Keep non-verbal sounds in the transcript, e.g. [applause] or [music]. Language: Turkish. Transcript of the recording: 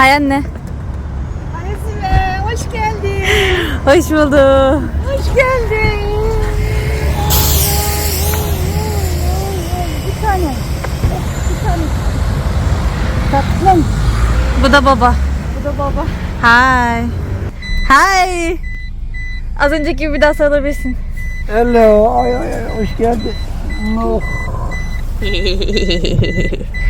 Hay anne. Aysibe hoş geldin. Hoş bulduk. Hoş geldin. Bir tane. Bir tane. Tatlım. Bu da baba. Bu da baba. Hi. Hi. Az önceki gibi bir daha sarılabilirsin. Hello, ay ay ay, hoş geldin. Oh. [laughs]